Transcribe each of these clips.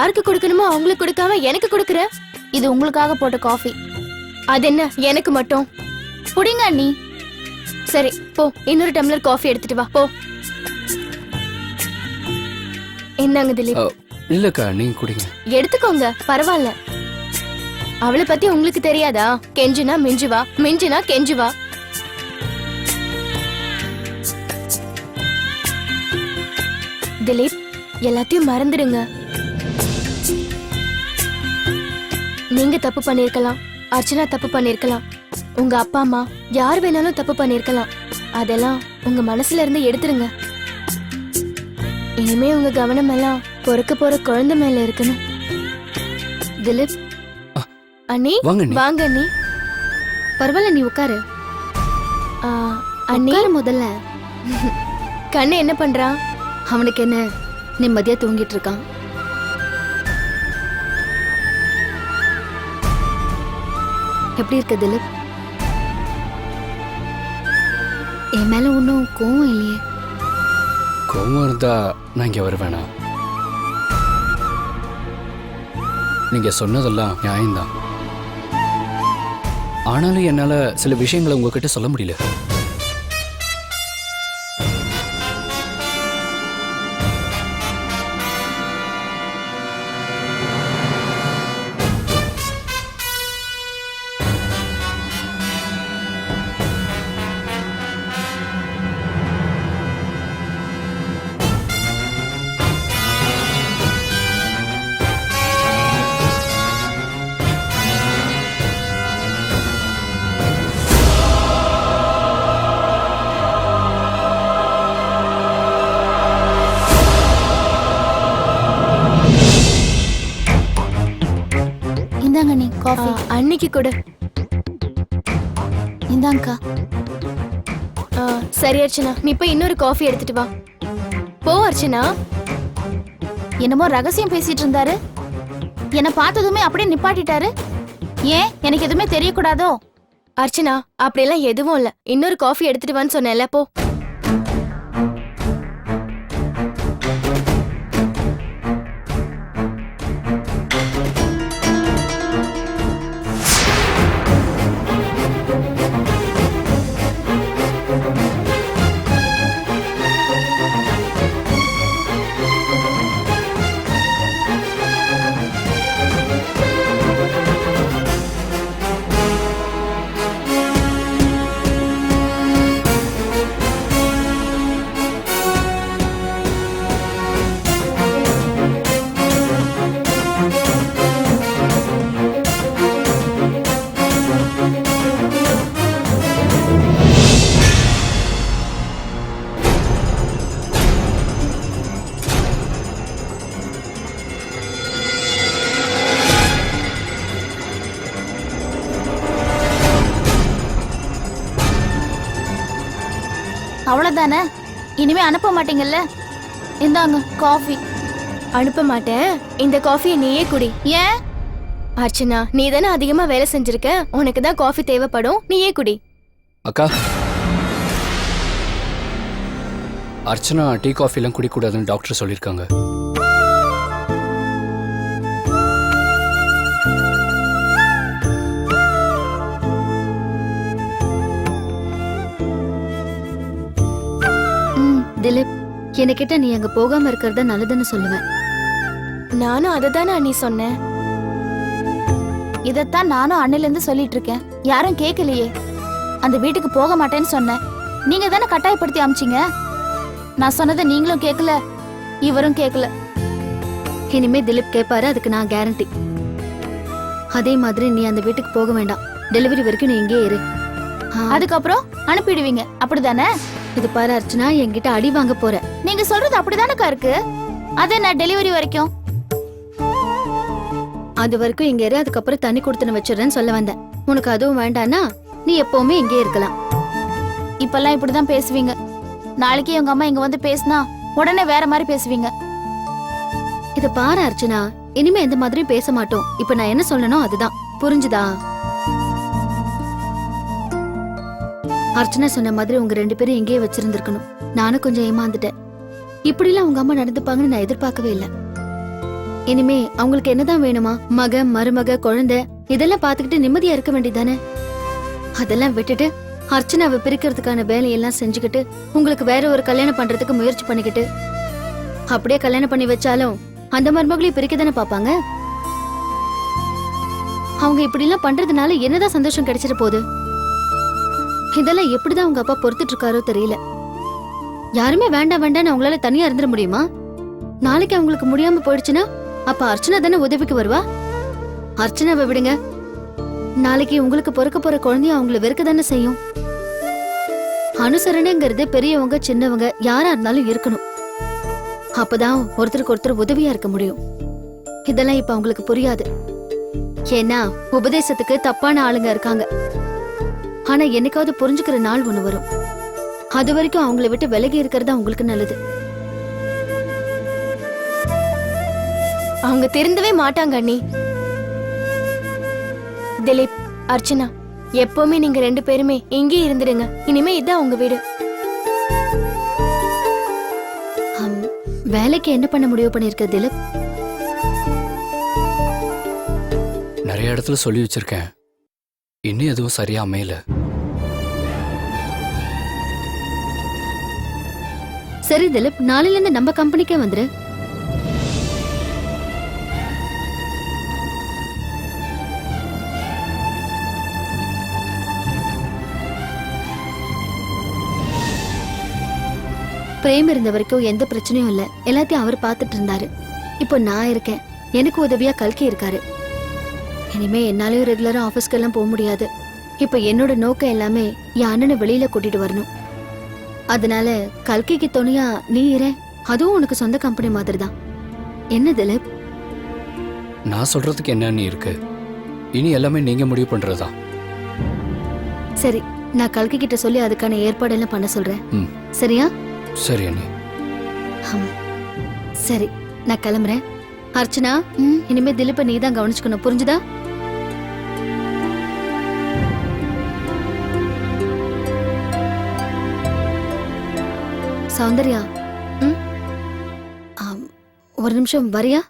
யாருக்கு கொடுக்கணுமோ அவங்களுக்கு கொடுக்காம எனக்கு கொடுக்குற? இது உங்களுக்காக போட்ட காஃபி அது என்ன? எனக்கு மட்டும்? புடிங்க அண்ணி. சரி போ. இன்னொரு டம்ளர் காஃபி எடுத்துட்டு வா. போ. என்னங்க திலீப்? இல்லக்கா நீங்க குடிங்க. எடுத்துக்கோங்க. பரவாயில்ல. அவளை பத்தி உங்களுக்கு தெரியாதா? கெஞ்சுனா மிஞ்சுவா. மிஞ்சுனா கெஞ்சுவா. திலீப் எல்லாத்தையும் மறந்துடுங்க. நீங்க தப்பு பண்ணிருக்கலாம். அர்ச்சனா தப்பு பண்ணிருக்கலாம். உங்க அப்பா அம்மா யார் வேணாலும் தப்பு பண்ணிருக்கலாம். அதெல்லாம் உங்க மனசுல இருந்து எடுத்துருங்க. இனிமே உங்க கவனம் எல்லாம் பொறுக்க போற குழந்தை மேல இருக்கணும். திலீப் அண்ணி வாங்க அண்ணி. வாங்க அண்ணி. பரவாயில்ல நீ உட்காரு. ஆ, அண்ணி. முதல்ல. கண்ணு என்ன பண்றான்? அவனுக்கு என்ன நிம்மதியா தூங்கிட்டு இருக்கான். எப்படி இருக்க திலீப்? என் மேல ஒன்றும் கோவம் இல்லையே. கோவம் இருந்தா நான் இங்க வருவேனா? நீங்க சொன்னதெல்லாம் நியாயம்தான். ஆனாலும் என்னால சில விஷயங்களை உங்ககிட்ட சொல்ல முடியல. அன்னைக்கு கொடு. இந்தாங்கக்கா. சரி அர்ச்சனா. நீ போய் இன்னொரு காஃபி எடுத்துட்டு வா. போ அர்ச்சனா. என்னமோ ரகசியம் பேசிட்டு இருந்தாரு. என்ன பார்த்ததுமே அப்படியே நிப்பாட்டிட்டாரு. ஏன்? எனக்கு எதுவுமே தெரியக்கூடாதோ? அர்ச்சனா அப்படியெல்லாம் எதுவும் இல்ல. இன்னொரு காஃபி எடுத்துட்டு வான்னு சொன்னேன்ல போ. அவ்வளவுதானே இனிமே அனுப்ப மாட்டீங்கல்ல? இந்தாங்க காஃபி. அனுப்ப மாட்டேன். இந்த காஃபியை நீயே குடி. ஏன்? அர்ச்சனா நீ தானே அதிகமா வேலை செஞ்சிருக்க? உனக்கு தான் காஃபி தேவைப்படும். நீயே குடி. அக்கா. அர்ச்சனா டீ காஃபிலாம் குடிக்கூடாதுன்னு டாக்டர் சொல்லியிருக்காங்க. என்கிட்ட நீ அங்க போகாம இருக்கிறத நல்லதுன்னு சொல்லுவேன் நானும் அதை தானே அண்ணி சொன்னேன் இதத்தான் நானும் அண்ணில இருந்து சொல்லிட்டு இருக்கேன் யாரும் கேட்கலையே அந்த வீட்டுக்கு போக மாட்டேன்னு சொன்னேன் நீங்க தானே கட்டாயப்படுத்தி அமிச்சிங்க? நான் சொன்னதை நீங்களும் கேட்கல இவரும் கேட்கல இனிமே திலீப் கேட்பாரு அதுக்கு நான் கேரண்டி அதே மாதிரி நீ அந்த வீட்டுக்கு போக வேண்டாம். டெலிவரி வரைக்கும் நீ இங்கே இரு. அதுக்கப்புறம் அனுப்பிடுவீங்க. அப்படிதானே? இது பாரு அர்ச்சனா என்கிட்ட அடி வாங்க போற. நீங்க சொல்றது அப்படிதானக்கா இருக்கு? அது என்ன டெலிவரி வரைக்கும்? அது வரைக்கும் இங்க இரு அதுக்கப்புறம் தண்ணி கொடுத்துன்னு வச்சிடுறேன்னு சொல்ல வந்தேன். உனக்கு அதுவும் வேண்டான்னா நீ எப்பவுமே இங்கே இருக்கலாம். இப்பெல்லாம் இப்படிதான் பேசுவீங்க. நாளைக்கு உங்க அம்மா இங்க வந்து பேசினா உடனே வேற மாதிரி பேசுவீங்க. இத பாரு அர்ச்சனா இனிமே எந்த மாதிரியும் பேச மாட்டோம். இப்ப நான் என்ன சொல்லணும் அதுதான். புரிஞ்சுதா? அர்ச்சனா சொன்ன மாதிரி உங்க ரெண்டு பேரும் எங்கேயே வச்சிருந்திருக்கணும். நானும் கொஞ்சம் ஏமாந்துட்டேன். இப்படிலாம் உங்க அம்மா நடந்துப்பாங்கன்னு நான் எதிர்பார்க்கவே இல்ல. இனிமே அவங்களுக்கு என்னதான் வேணுமா? மக மருமக குழந்தை இதெல்லாம் பாத்துக்கிட்டு நிம்மதியா இருக்க வேண்டியதானே அதெல்லாம் விட்டுட்டு அர்ச்சனாவை பிரிக்கிறதுக்கான வேலையெல்லாம் செஞ்சுக்கிட்டு உங்களுக்கு வேற ஒரு கல்யாணம் பண்றதுக்கு முயற்சி பண்ணிக்கிட்டு அப்படியே கல்யாணம் பண்ணி வச்சாலும் அந்த மருமகளையும் பிரிக்க தானே பாப்பாங்க அவங்க இப்படி எல்லாம் பண்றதுனால என்னதான் சந்தோஷம் கிடைச்சிட போகுது? இதெல்லாம் எப்படிதான் உங்க அப்பா பொறுத்துட்டு இருக்காரோ தெரியல. யாருமே வேண்டாம் வேண்டாம்னு அவங்களால தனியா இருந்துட முடியுமா? நாளைக்கு அவங்களுக்கு முடியாம போயிடுச்சுன்னா அப்ப அர்ச்சனா தானே உதவிக்கு வருவா? அர்ச்சனாவை விடுங்க. நாளைக்கு உங்களுக்கு பொறுக்க போற குழந்தையும் அவங்கள வெறுக்க தானே செய்யும். அனுசரணைங்கிறது பெரியவங்க சின்னவங்க யாரா இருந்தாலும் இருக்கணும். அப்பதான் ஒருத்தருக்கு ஒருத்தர் உதவியா இருக்க முடியும். இதெல்லாம் இப்ப அவங்களுக்கு புரியாது. ஏன்னா உபதேசத்துக்கு தப்பான ஆளுங்க இருக்காங்க. ஆனா என்னைக்காவது புரிஞ்சுக்கிற நாள் ஒண்ணு வரும். அது வரைக்கும் அவங்கள விட்டு விலகி இருக்கிறது அவங்களுக்கு நல்லது. அவங்க திருந்தவே மாட்டாங்க அண்ணி. திலீப் அர்ச்சனா எப்பவுமே நீங்க ரெண்டு பேருமே இங்கே இருந்துடுங்க இனிமே இதான் உங்க வீடு. வேலைக்கு என்ன பண்ண முடிவு பண்ணிருக்க திலீப்? நிறைய இடத்துல சொல்லி வச்சிருக்கேன். இன்னும் எதுவும் சரியா அமையல. சரி திலீப் நாளையில இருந்து நம்ம கம்பெனிக்கே வந்துரு. பிரேம் இருந்த வரைக்கும் எந்த பிரச்சனையும் இல்ல. எல்லாத்தையும் அவர் பார்த்துட்டு இருந்தாரு. இப்போ நான் இருக்கேன். எனக்கு உதவியா கல்கி இருக்காரு. இனிமே என்னாலயும் ரெகுலரா ஆபீஸ்க்கு எல்லாம் போக முடியாது. இப்ப என்னோட நோக்கம் எல்லாமே என் அண்ணனை வெளியில கூட்டிட்டு வரணும். அதனால கல்கிக்கு துணையா நீ இரு. அதுவும் உனக்கு சொந்த கம்பெனி மாதிரி தான் என்ன திலீப்? நான் சொல்றதுக்கு என்னன்னு இருக்கு? இனி எல்லாமே நீங்க முடிவு பண்றதா? சரி நான் கல்கி கிட்ட சொல்லி அதுக்கான ஏற்பாடெல்லாம் பண்ண சொல்றேன். ம். சரியா? சரி அண்ணி. ஹம். சரி நான் கிளம்புறேன். அர்ச்சனா இனிமே திலீப்பை நீ தான் கவனிச்சுக்கணும். புரிஞ்சுதா? சௌந்தர்யா. ஒரு நிமிஷம் வரியா?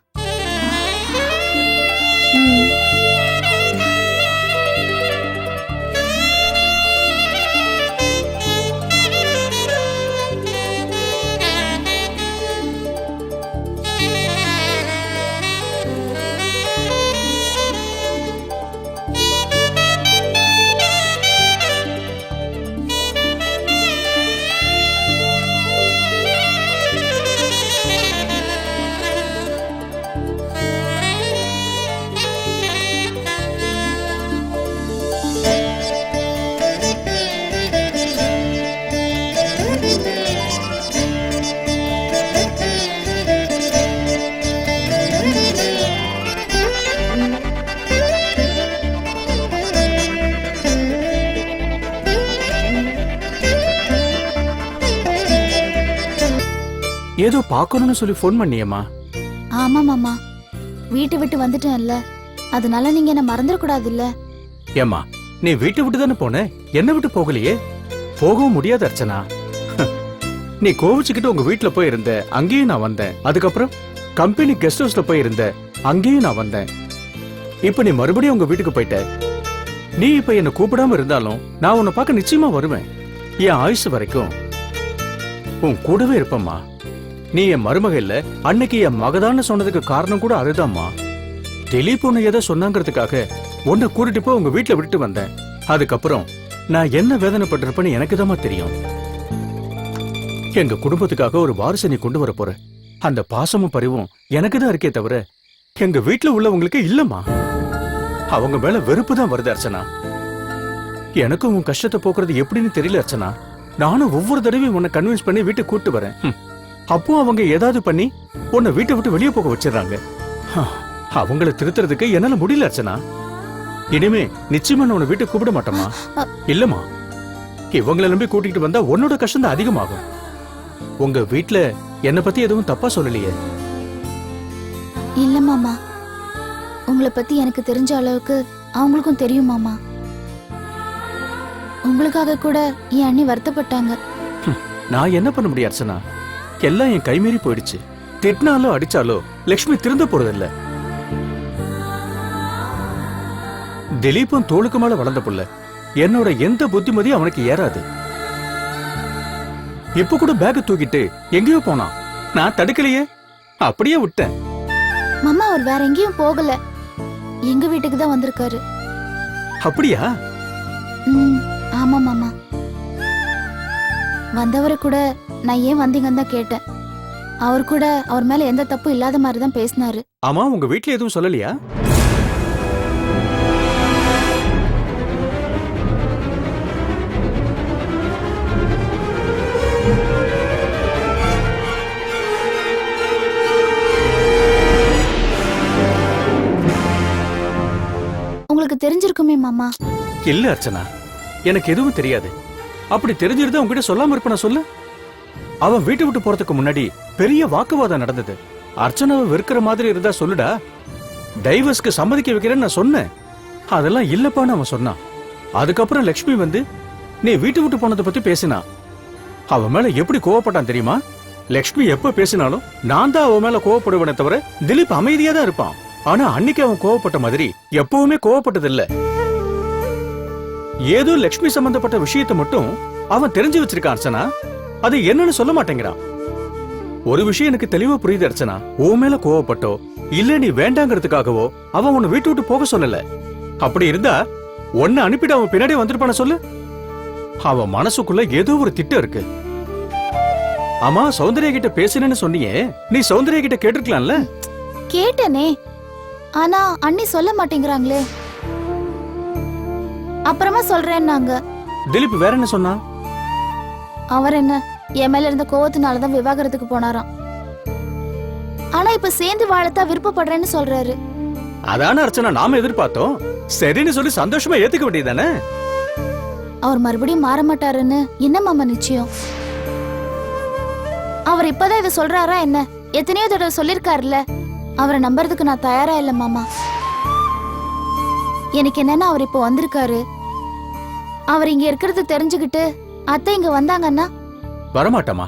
ஏதோ பார்க்கணும்னு சொல்லி ஃபோன் பண்ணியேம்மா. ஆமா மாமா. வீட்டை விட்டு வந்துட்டேன்ல. அதனால நீங்க என்ன மறந்துடக்கூடாதுல்ல? ஏம்மா நீ வீட்டை விட்டு தானே போன? என்ன விட்டு போகலையே? போகவும் முடியாது அர்ச்சனா. நீ கோவிச்சுக்கிட்டு உங்க வீட்ல போய் இருந்த அங்கேயும் நான் வந்தேன். அதுக்கப்புறம் கம்பெனி கெஸ்ட் ஹவுஸ்ல போய் இருந்த அங்கேயும் நான் வந்தேன். இப்ப நீ மறுபடியும் உங்க வீட்டுக்கு போயிட்ட. நீ இப்ப என்ன கூப்பிடாம இருந்தாலும் நான் உன்னை பார்க்க நிச்சயமா வருவேன். என் ஆயுசு வரைக்கும். உன் கூடவே இருப்பம்மா. நீ என் மருமக இல்ல அன்னைக்கு என் மகதான்னு சொன்னதுக்கு காரணம் கூட அதுதாம்மா. திலீப் உன்னை ஏதோ சொன்னாங்கிறதுக்காக உன்னை கூட்டிட்டு போய் உங்க வீட்டுல விட்டுட்டு வந்தேன். அதுக்கப்புறம் நான் என்ன வேதனைப்பட்டிருப்பேன்னு எனக்கு தெரியும். எங்க குடும்பத்துக்காக ஒரு வாரிசு நீ கொண்டு வர போற. அந்த பாசமும் பரிவும் எனக்கு தான் இருக்கே தவிர எங்க வீட்டுல உள்ளவங்களுக்கு இல்லம்மா. அவங்க மேல வெறுப்பு தான் வருது அர்ச்சனா. எனக்கும் உன் கஷ்டத்தை போக்குறது எப்படின்னு தெரியல அர்ச்சனா. நானும் ஒவ்வொரு தடவையும் உன்னை கன்வின்ஸ் பண்ணி வீட்டுக்கு கூட்டு வரேன். அப்போ அவங்க ஏதாவது பண்ணி உன்னை வீட்டை விட்டு வெளியே போக வச்சிடுறாங்க. அவங்கள திருத்துறதுக்கு என்னால முடியல அர்ச்சனா. இனிமே நிச்சயமா நான் உன்னை வீட்டுக்கு கூப்பிட மாட்டேமா இல்லம்மா. இவங்கள நம்பி கூட்டிட்டு வந்தா உன்னோட கஷ்டம் தான் அதிகமாகும். உங்க வீட்ல என்ன பத்தி எதுவும் தப்பா சொல்லலையே. இல்ல மாமா உங்களை பத்தி எனக்கு தெரிஞ்ச அளவுக்கு அவங்களுக்கும் தெரியும் மாமா. உங்களுக்காக கூட என் அண்ணி வருத்தப்பட்டாங்க. நான் என்ன பண்ண முடியும் அர்ச்சனா? எல்லாம் என் கைமீறி போயிடுச்சு. திட்டினாலோ அடிச்சாலோ லக்ஷ்மி திருந்த போறதில்ல. திலீப்பும் தோளுக்கு மேல வளர்ந்த புள்ள. என்னோட எந்த புத்திமதியும் அவனுக்கு ஏறாது. இப்ப கூட பேக் தூக்கிட்டு எங்கேயோ போனான். நான் தடுக்கலையே. அப்படியே விட்டேன். மாமா அவர் வேற எங்கேயும் போகல. எங்க வீட்டுக்கு தான் வந்திருக்காரு. அப்படியா? ம் ஆமா மாமா. வந்தவரை கூட நான் ஏன் வந்தீங்கன்னு தான் கேட்டேன். அவர் கூட அவர் மேல எந்த தப்பும் இல்லாத மாதிரி தான் பேசினாரு. ஆமா உங்க வீட்ல எதுவும் சொல்லலையா? உங்களுக்கு தெரிஞ்சிருக்குமே மாமா? இல்ல அர்ச்சனா. எனக்கு எதுவும் தெரியாது. அப்படி தெரிஞ்சிருந்தா உங்ககிட்ட சொல்லாம இருப்பேனா சொல்லு? அவன் வீட்டை விட்டு போறதுக்கு முன்னாடி பெரிய வாக்குவாதம் நடந்தது. அர்ச்சனாவை வெறுக்கிற மாதிரி இருந்தா சொல்லுடா. டைவர்ஸ்க்கு சம்மதிக்க வைக்கிறேன்னு நான் சொன்னேன். அதெல்லாம் இல்லப்பான்னு அவன் சொன்னான். அதுக்கப்புறம் லக்ஷ்மி வந்து நீ வீட்டு விட்டு போனதை பத்தி பேசினா? அவன் மேல எப்படி கோவப்பட்டான் தெரியுமா? லக்ஷ்மி எப்ப பேசினாலும் நான் தான் அவன் மேல கோவப்படுவேனே தவிர திலீப் அமைதியா தான் இருப்பான். ஆனா அன்னைக்கு அவன் கோவப்பட்ட மாதிரி எப்பவுமே கோவப்பட்டதில்ல. ஏதோ லக்ஷ்மி சம்பந்தப்பட்ட விஷயத்தை மட்டும் அவன் தெரிஞ்சு வச்சிருக்கான் அர்ச்சனா. அது என்னன்னு சொல்ல மாட்டேங்கிறான். ஒரு விஷயம் எனக்கு தெளிவா புரியுது அர்ச்சனா. உன் மேல கோவப்பட்டோ இல்ல நீ வேண்டாங்கிறதுக்காகவோ அவன் உன்னை வீட்டு விட்டு போக சொல்லல. அப்படி இருந்தா உன்னை அனுப்பிட்டு அவன் பின்னாடி வந்திருப்பான சொல்லு. அவன் மனசுக்குள்ள ஏதோ ஒரு திட்டம் இருக்கு. ஆமா சௌந்தர்யா கிட்ட பேசினேன்னு சொன்னியே. நீ சௌந்தர்யா கிட்ட கேட்டிருக்கலாம்ல? கேட்டனே. ஆனா அண்ணி சொல்ல மாட்டேங்கிறாங்களே. அப்புறமா சொல்றேன்னாங்க. திலீப் வேற என்ன சொன்னா? அவர் என்ன என் மேல இருந்த கோவத்தினாலதான் விவாகரத்துக்கு போனாராம். ஆனா இப்ப சேர்ந்து வாழத்தான் விருப்பப்படுறேன்னு சொல்றாரு. அதான அர்ச்சனா நாம எதிர்பார்த்தோம். சரின்னு சொல்லி சந்தோஷமா ஏத்துக்க வேண்டியதானே அவர் மறுபடியும் மாற மாட்டாருன்னு என்ன மாமா நிச்சயம். அவர் இப்பதான் இதை சொல்றாரா என்ன? எத்தனையோ தடவை சொல்லிருக்காருல்ல அவரை நம்புறதுக்கு நான் தயாரா இல்ல மாமா. எனக்கு என்னன்னா அவர் இப்போ வந்திருக்காரு. அவர் இங்க இருக்கிறது தெரிஞ்சுக்கிட்டு அத்தை இங்க வந்தாங்கன்னா? வரமாட்டமா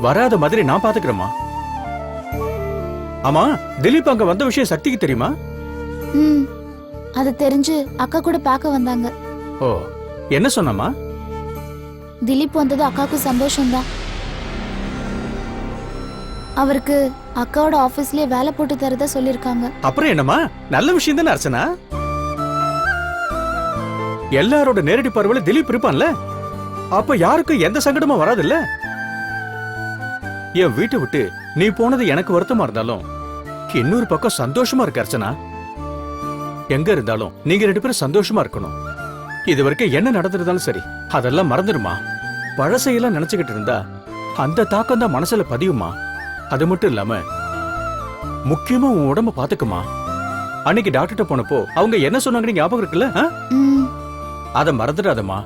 வராத மாதிரி நான் பாத்துக்கிறேமா ஆமா திலீப் அங்க வந்த விஷயம் சக்திக்கு தெரியுமா? ம் அது தெரிஞ்சு அக்கா கூட பார்க்க வந்தாங்க. ஓ என்ன சொன்னமா திலீப் வந்தது அக்காவுக்கு சந்தோஷம்தான். அவருக்கு அக்காவோட ஆபீஸ்லயே வேலை போட்டு தரதா சொல்லிருக்காங்க அப்புறம் என்னமா நல்ல விஷயம் தானே அர்ச்சனா? எல்லாரோட நேரடி பார்வையில திலீப் இருப்பான்ல? அப்ப யாருக்கும் எந்த சங்கடமும் வராதுல்ல? என் வீட்டை விட்டு நீ போனது எனக்கு வருத்தமா இருந்தாலும் இன்னொரு பக்கம் சந்தோஷமா இருக்கு அர்ச்சனா. எங்க இருந்தாலும் நீங்க ரெண்டு பேரும் சந்தோஷமா இருக்கணும். இது வரைக்கும் என்ன நடந்திருந்தாலும் சரி அதெல்லாம் மறந்துடுமா? பழசையெல்லாம் நினைச்சுக்கிட்டு இருந்தா அந்த தாக்கம் தான் மனசுல பதியுமா? அது மட்டும் இல்லாம முக்கியமா உன் உடம்ப பாத்துக்குமா? அன்னைக்கு டாக்டர்கிட்ட போனப்போ அவங்க என்ன சொன்னாங்கன்னு ஞாபகம் இருக்குல்ல அத மறந்துடாதம்மா.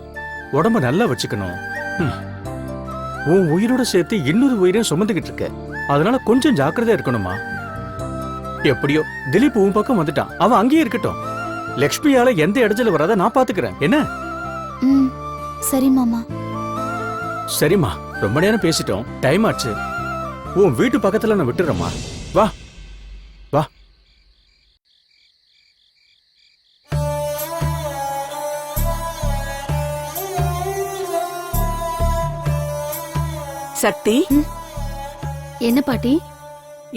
உடம்ப நல்லா வச்சுக்கணும். உன் உயிரோட சேர்த்து இன்னொரு உயிரையும் சுமந்துகிட்டு இருக்க. அதனால கொஞ்சம் ஜாக்கிரதையா இருக்கணுமா எப்படியோ திலீப் உன் பக்கம் வந்துட்டான். அவன் அங்கேயே இருக்கட்டும். லக்ஷ்மியால எந்த இடத்துல வராத நான் பாத்துக்கிறேன். என்ன? சரி மாமா. சரிம்மா. ரொம்ப நேரம் பேசிட்டோம். டைம் ஆச்சு. உன் வீட்டு பக்கத்துல நான் விட்டுறேம்மா. சக்தி? என்ன பாட்டி?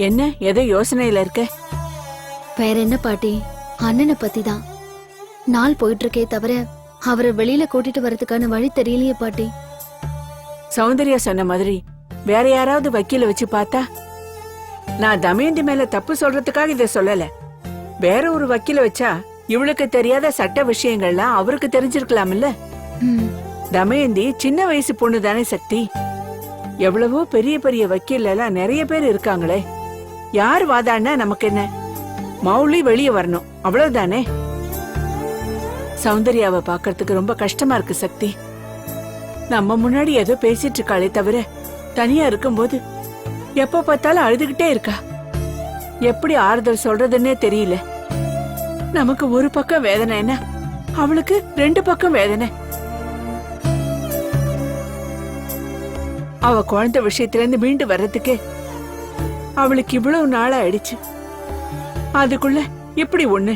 என்ன? ஏதோ யோசனையில இருக்க. வேற என்ன பாட்டி? அண்ணனை பத்தி தான் நாள் போயிட்டு இருக்கே தவிர அவரை வெளியில கூட்டிட்டு வரதுக்கான வழி தெரியலையே பாட்டி. சௌந்தர்யா சொன்ன மாதிரி வேற யாராவது வக்கீல வச்சு பார்த்தா? நான் தமயந்தி மேல தப்பு சொல்றதுக்காக இதை சொல்லல. வேற ஒரு வக்கீல வச்சா இவளுக்கு தெரியாத சட்ட விஷயங்கள்லாம் அவருக்கு தெரிஞ்சிருக்கலாம்ல? தமயந்தி சின்ன வயசு பொண்ணு தானே சக்தி. எவ்வளவோ பெரிய பெரிய வக்கீல் எல்லாம் நிறைய பேர் இருக்காங்களே. யார் வாதாடினா நமக்கு என்ன? மௌலி வெளியே வரணும். அவ்வளவுதானே? சௌந்தர்யாவை பார்க்கறதுக்கு ரொம்ப கஷ்டமா இருக்கு சக்தி. நம்ம முன்னாடி ஏதோ பேசிட்டு இருக்காளே தவிர தனியா இருக்கும்போது எப்ப பார்த்தாலும் அழுதுகிட்டே இருக்கா? எப்படி ஆறுதல் சொல்றதுன்னே தெரியல. நமக்கு ஒரு பக்கம் வேதனை என்ன? அவளுக்கு ரெண்டு பக்கம் வேதனை. அவ குழந்தை விஷயத்துல இருந்து மீண்டு வர்றதுக்கு அவளுக்கு இவ்வளவு நாள் ஆயிடுச்சு அதுக்குள்ள இப்படி ஒண்ணு?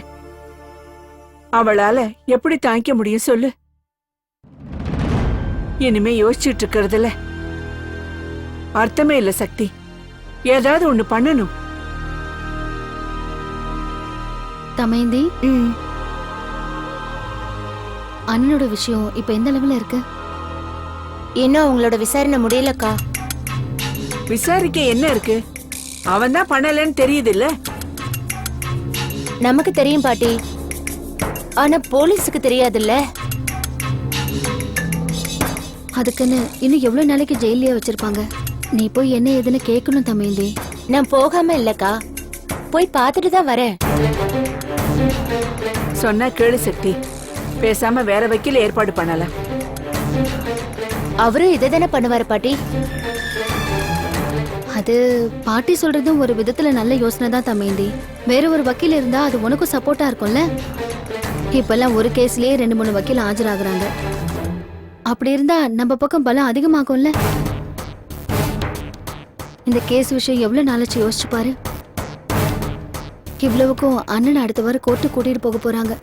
அவளால எப்படி தாங்கிக்க முடியும் சொல்லு. இனிமே யோசிச்சுட்டு இருக்கிறதுல அர்த்தமே இல்ல சக்தி. ஏதாவது ஒண்ணு பண்ணணும். தமைந்தி அண்ணனோட விஷயம் இப்ப எந்த லெவல்ல இருக்கு? இன்னும் உங்களோட விசாரணை முடியலக்கா? விசாரிக்க என்ன இருக்கு? அவன் தான் பண்ணலன்னு தெரியுது இல்ல நமக்கு தெரியும் பாட்டி. ஆனா போலீஸுக்கு தெரியாதுல்ல? அதுக்குன்னு இன்னும் எவ்வளவு நாளைக்கு ஜெயிலே வச்சிருப்பாங்க? நீ போய் என்ன ஏதுன்னு கேட்கணும் தமைந்தி நான் போகாம இல்லக்கா. போய் பார்த்துட்டு தான் வரேன். சொன்னா கேளு சக்தி. பேசாம வேற வக்கீல் ஏற்பாடு பண்ணலாம் அவரும் இதை தானே பண்ணுவாரு பாட்டி? அது பாட்டி சொல்றதும் ஒரு விதத்துல நல்ல யோசனை தான் தமிழ்ந்தி வேற ஒரு வக்கீல் இருந்தா அது உனக்கும் சப்போர்ட்டா இருக்கும்ல? இப்பெல்லாம் ஒரு கேஸ்லயே ரெண்டு மூணு வக்கீல் ஆஜராகிறாங்க. அப்படி இருந்தா நம்ம பக்கம் பலம் அதிகமாகும்ல? இந்த கேஸ் விஷயம் எவ்வளவு நாளாச்சு யோசிச்சு பாரு. இவ்வளவுக்கும் அண்ணன் அடுத்த வாரம் கோர்ட்டு கூட்டிட்டு போக போறாங்க.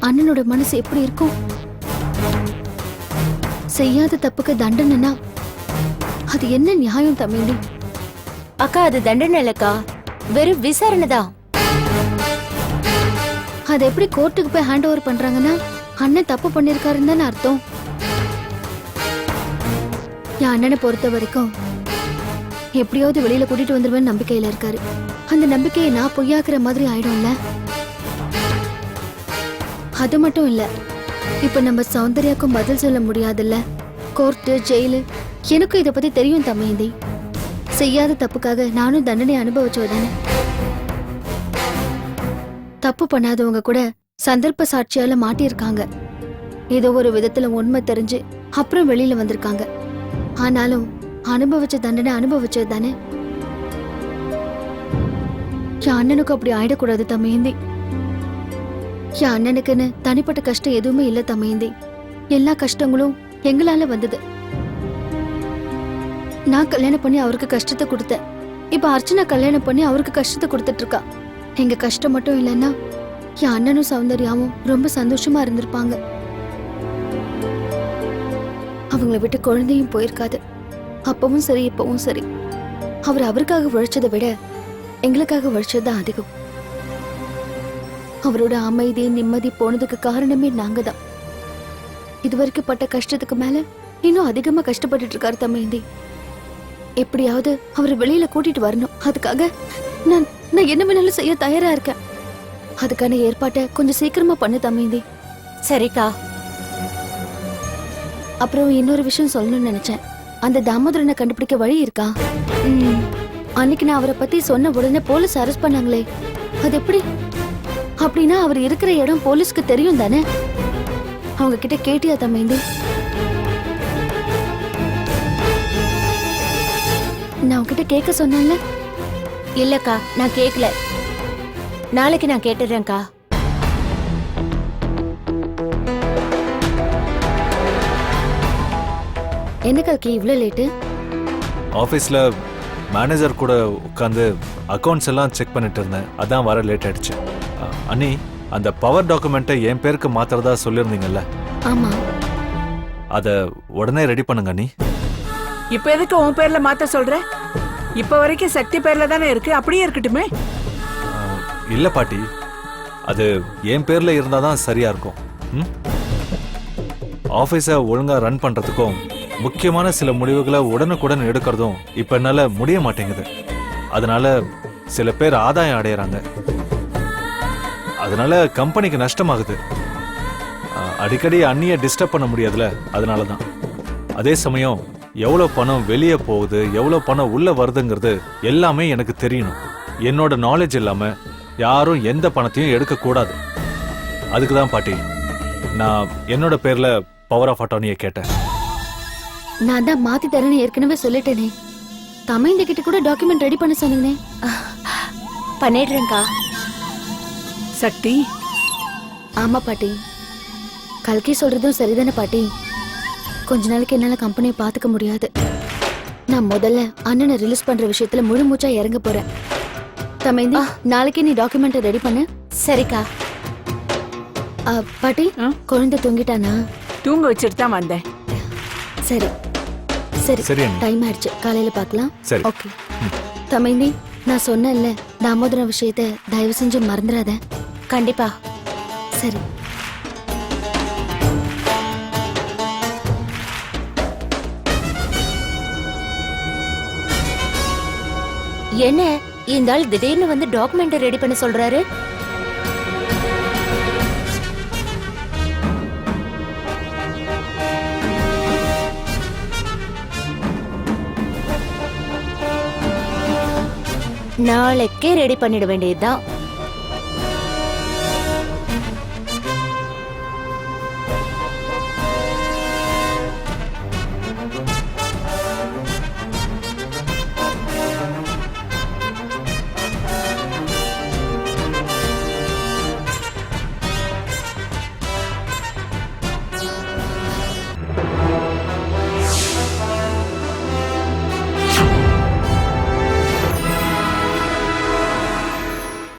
அண்ணனோட மனசு எப்படி இருக்கும்? செய்யாத தப்புக்கு தண்டனைனா அது என்ன நியாயம் தம்பி அக்கா அது தண்டனை இல்லக்கா. வெறும் விசாரணை தான். அது எப்படி கோர்ட்டுக்கு போய் ஹேண்ட் ஓவர் பண்றாங்கன்னா அண்ணன் தப்பு பண்ணிருக்காருன்னு தானே அர்த்தம். என் அண்ணனை பொறுத்த வரைக்கும் எப்படியாவது வெளியில கூட்டிட்டு வந்துருவேன்னு நம்பிக்கையில இருக்காரு. அந்த நம்பிக்கையை நான் பொய்யாக்குற மாதிரி ஆயிடும்ல? அது மட்டும் இல்ல. இப்ப நம்ம சௌந்தர்யாக்கும் பதில் சொல்ல முடியாதுல்ல? Court jail. எனக்கும் இதை பத்தி தெரியும் தம்பியந்தி செய்யாத தப்புக்காக நானும் தண்டனை அனுபவிச்சவதானே தப்பு பண்ணாதவங்க கூட சந்தர்ப்ப சாட்சியால மாட்டியிருக்காங்க. ஏதோ ஒரு விதத்துல உண்மை தெரிஞ்சு அப்புறம் வெளியில வந்திருக்காங்க. ஆனாலும் அனுபவிச்ச தண்டனை அனுபவிச்சது தானே. என் அண்ணனுக்கு அப்படி ஆயிடக்கூடாது தமையந்தி என் அண்ணனுக்குன்னு தனிப்பட்ட கஷ்டம் எதுவுமே இல்ல தமையந்தி. எல்லா கஷ்டங்களும் எங்களால வந்தது. நான் கல்யாணம் பண்ணி அவருக்கு கஷ்டத்தை கொடுத்தேன். இப்ப அர்ச்சனா கல்யாணம் பண்ணி அவருக்கு கஷ்டத்தை கொடுத்துட்டு இருக்கா. எங்க கஷ்டம் மட்டும் இல்லைன்னா என் அண்ணனும் சௌந்தர்யாவும் ரொம்ப சந்தோஷமா இருந்திருப்பாங்க. அவங்கள விட்டு குழந்தையும் போயிருக்காது. அப்பவும் சரி இப்பவும் சரி. அவர் அவருக்காக உழைச்சதை விட எங்களுக்காக உழைச்சது தான் அதிகம். அவரோட அமைதி நிம்மதி போனதுக்கு காரணமே நாங்க தான் இதுவரைக்கும் பட்ட கஷ்டத்துக்கு மேல இன்னும் அதிகமா கஷ்டப்பட்டுட்டு இருக்காரு தம்பி எப்படியாவது அவரை வெளியில கூட்டிட்டு வரணும். அதுக்காக நான் நான் என்ன வேணாலும் செய்ய தயாரா இருக்கேன். அதுக்கான ஏற்பாட்டை கொஞ்சம் சீக்கிரமா பண்ணு தம்பி சரிக்கா. அப்புறம் இன்னொரு விஷயம் சொல்லணும்னு நினைச்சேன். அந்த தாமோதரனை கண்டுபிடிக்க வழி இருக்கா? அன்னைக்கு நான் அவரை பத்தி சொன்ன உடனே போலீஸ் அரெஸ்ட் பண்ணாங்களே. அது எப்படி? அப்படின்னா அவர் இருக்கிற இடம் போலீஸ்க்கு தெரியும் தானே? அவங்க கிட்ட கேட்டியா தம்பி நான் உன்கிட்ட கேட்க சொன்னேன்ல? இல்லக்கா நான் கேட்கல. நாளைக்கு நான் கேட்டுறேன்க்கா. என்ன கல்கி இவ்ளோ லேட்டு? ஆஃபீஸில் மேனேஜர் கூட உட்காந்து அக்கௌண்ட்ஸ் எல்லாம் செக் பண்ணிட்டு இருந்தேன். அதான் வர லேட் ஆயிடுச்சு. அண்ணி அந்த பவர் டாக்குமெண்ட்டை என் பேருக்கு மாத்துறதா சொல்லியிருந்தீங்கல்ல ஆமா. அதை உடனே ரெடி பண்ணுங்க அண்ணி. இப்ப எதுக்கு உன் பேர்ல மாத்த சொல்ற? இப்ப வரைக்கும் சக்தி பேர்ல தானே இருக்கு அப்படியே இருக்கட்டுமே. இல்லை பாட்டி. அது என் பேரில் இருந்தால் தான் சரியாக இருக்கும். ம்? ஆஃபீஸை ஒழுங்காக ரன் பண்ணுறதுக்கும் முக்கியமான சில முடிவுகளை உடனுக்குடன் எடுக்கிறதும் இப்போ என்னால் முடிய மாட்டேங்குது. அதனால சில பேர் ஆதாயம் அடையிறாங்க. அதனால கம்பெனிக்கு நஷ்டமாகுது. அடிக்கடி அண்ணியை டிஸ்டர்ப் பண்ண முடியாதுல அதனால தான் அதே சமயம் எவ்வளோ பணம் வெளியே போகுது எவ்வளோ பணம் உள்ள வருதுங்கிறது எல்லாமே எனக்கு தெரியணும். என்னோட நாலேஜ் இல்லாமல் யாரும் எந்த பணத்தையும் எடுக்கக்கூடாது அதுக்கு தான் பாட்டி நான் என்னோட பேர்ல பவர் ஆஃப் அட்டார்னியை கேட்டேன். நான் தான் மாத்தி தரேன்னு ஏற்கனவே சொல்லிட்டேனே. தமைந்த கிட்ட கூட டாக்குமெண்ட் ரெடி பண்ண சொன்னீங்க பண்ணிடுறேன்க்கா. சக்தி. ஆமா பாட்டி. கல்கி சொல்றதும் சரிதானே பாட்டி. கொஞ்ச நாளைக்கு என்னால கம்பெனியை பாத்துக்க முடியாது. நான் முதல்ல அண்ணனை ரிலீஸ் பண்ற விஷயத்துல முழு மூச்சா இறங்க போறேன். தமைந்தி நாளைக்கே நீ டாக்குமெண்ட் ரெடி பண்ணு. சரிக்கா. ஆ, பாட்டி ஆ? குழந்தை தூங்கிட்டானா? தூங்க வச்சுட்டு தான் வந்தேன். சரி. சரி சரி அண்ணி. டைம் ஆயிடுச்சு. காலையில பார்க்கலாம் சரி. ஓகே. தமைந்தி நான் சொன்னேன்ல தாமோதரம் விஷயத்த தயவு செஞ்சு மறந்துடாத. கண்டிப்பா. சரி. என்ன இந்த ஆள் திடீர்னு வந்து டாக்குமெண்ட் ரெடி பண்ண சொல்றாரு? நாளைக்கே ரெடி பண்ணிட வேண்டியதுதான்.